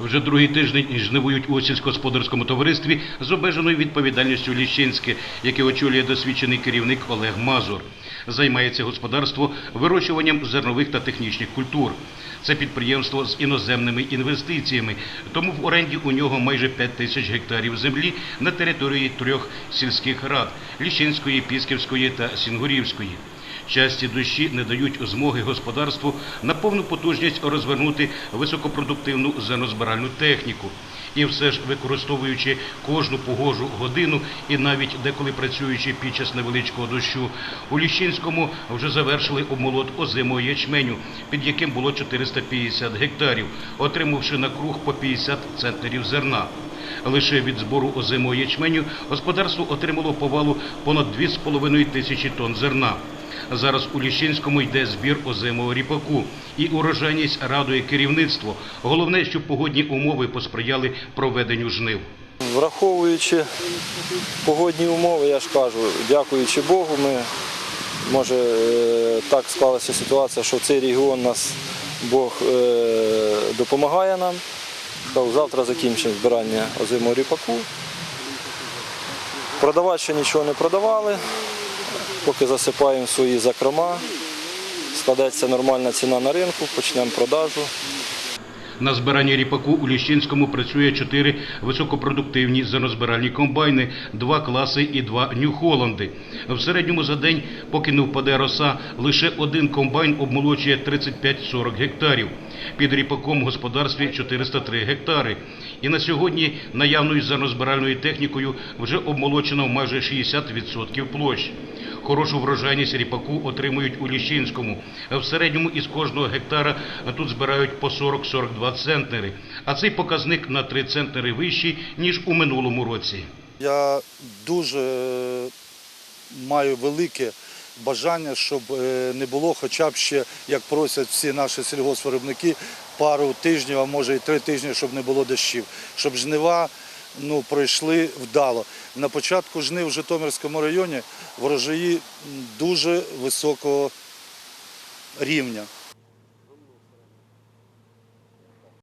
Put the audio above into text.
Вже другий тиждень жнивують у сільськогосподарському товаристві з обмеженою відповідальністю Ліщинське, яке очолює досвідчений керівник Олег Мазур. Займається господарство вирощуванням зернових та технічних культур. Це підприємство з іноземними інвестиціями, тому в оренді у нього майже 5 тисяч гектарів землі на території трьох сільських рад – Ліщинської, Пісківської та Сінгурівської. Часті дощі не дають змоги господарству на повну потужність розвернути високопродуктивну зернозбиральну техніку. І все ж використовуючи кожну погожу годину і навіть деколи працюючи під час невеличкого дощу, у Ліщинському вже завершили обмолот озимого ячменю, під яким було 450 гектарів, отримавши на круг по 50 центнерів зерна. Лише від збору озимого ячменю господарство отримало повалу понад 2,5 тисячі тонн зерна. Зараз у Ліщинському йде збір озимого ріпаку, і урожайність радує керівництво. Головне, щоб погодні умови посприяли проведенню жнив. Враховуючи погодні умови, я ж кажу, дякуючи Богу, ми може е, так склалася ситуація, що цей регіон нас Бог е, допомагає нам. Завтра закінчимо збирання озимого ріпаку. Продавати ще нічого не продавали, поки засипаємо свої закрома, складеться нормальна ціна на ринку, почнемо продажу. На збиранні ріпаку у Ліщинському працює чотири високопродуктивні зернозбиральні комбайни, два класи і два Нью-Холланди. В середньому за день, поки не впаде роса, лише один комбайн обмолочує 35-40 гектарів. Під ріпаком в господарстві 403 гектари. І на сьогодні наявною зернозбиральною технікою вже обмолочено майже 60% площ. Хорошу врожайність ріпаку отримують у Ліщинському. В середньому із кожного гектара тут збирають по 40-42 центнери. А цей показник на 3 центнери вищий, ніж у минулому році. Я дуже маю велике бажання, щоб е, не було хоча б ще, як просять всі наші сільгоспвиробники, пару тижнів, а може і три тижні, щоб не було дощів, щоб жнива ну, пройшли вдало. На початку жнив в Житомирському районі врожаї дуже високого рівня.